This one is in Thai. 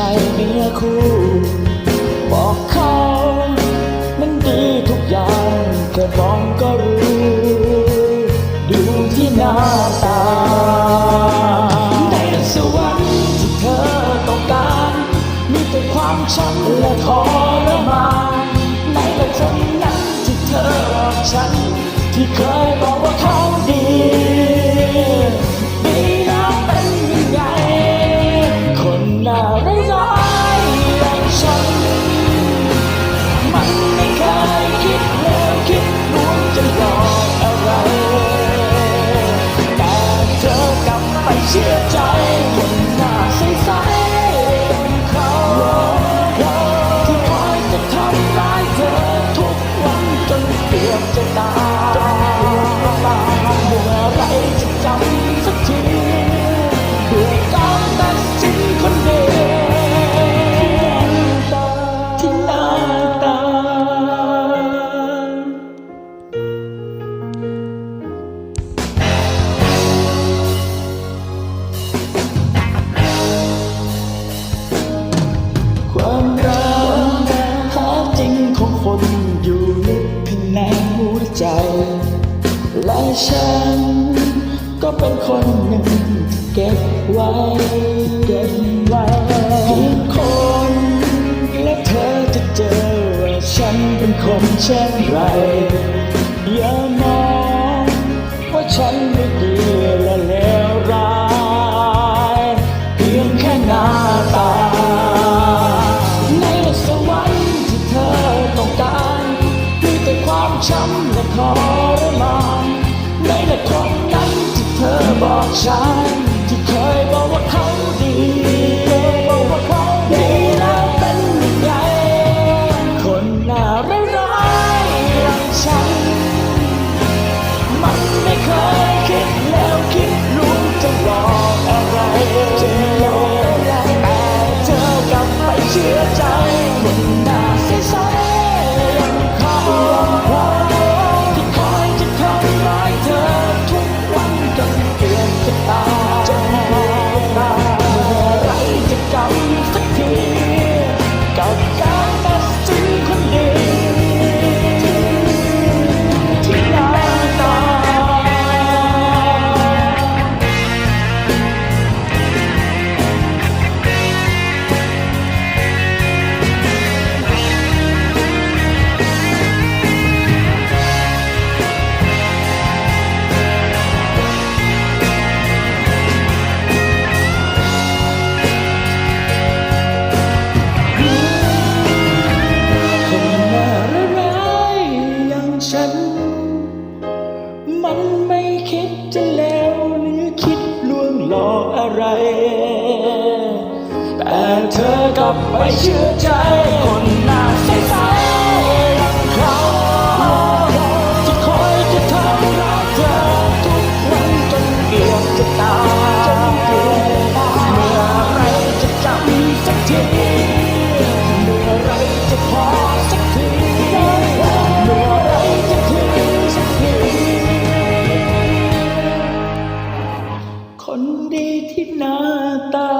ใช่เนื้อคู่บอกเขามันดีทุกอย่างแค่มองก็รู้ดูที่หน้าตาในสวรรค์ที่เธอต้องการ มีแต่ความช้ำและทรมานในละคนนั้นที่เธอบอกฉัน ที่เคยบอกว่าเขาดี ตา ความรักแท้จริงของคนอยู่ข้างในหัวใจ และฉันก็เป็นคนหนึ่งที่เก็บไว้เก็บไว้ เช่นไร อย่ามองว่าฉันไม่ดีและเลวร้าย เพียงแค่หน้าตา ในสวรรค์ที่เธอต้องการมีแต่ความช้ำและทรมานในละคนนั้นที่เธอบอกฉันที่เคยบอกว่าเขา บไปเชื่อใจคนหน้าใสรักเขาจะคอยจะทำรัทุกวันจนเกลียดจะตายเมื่อไรจะจำสักทีเมื่อไรจะพอสักทีเมื่อไรจะถึงสักทีคนดีที่หน้าตา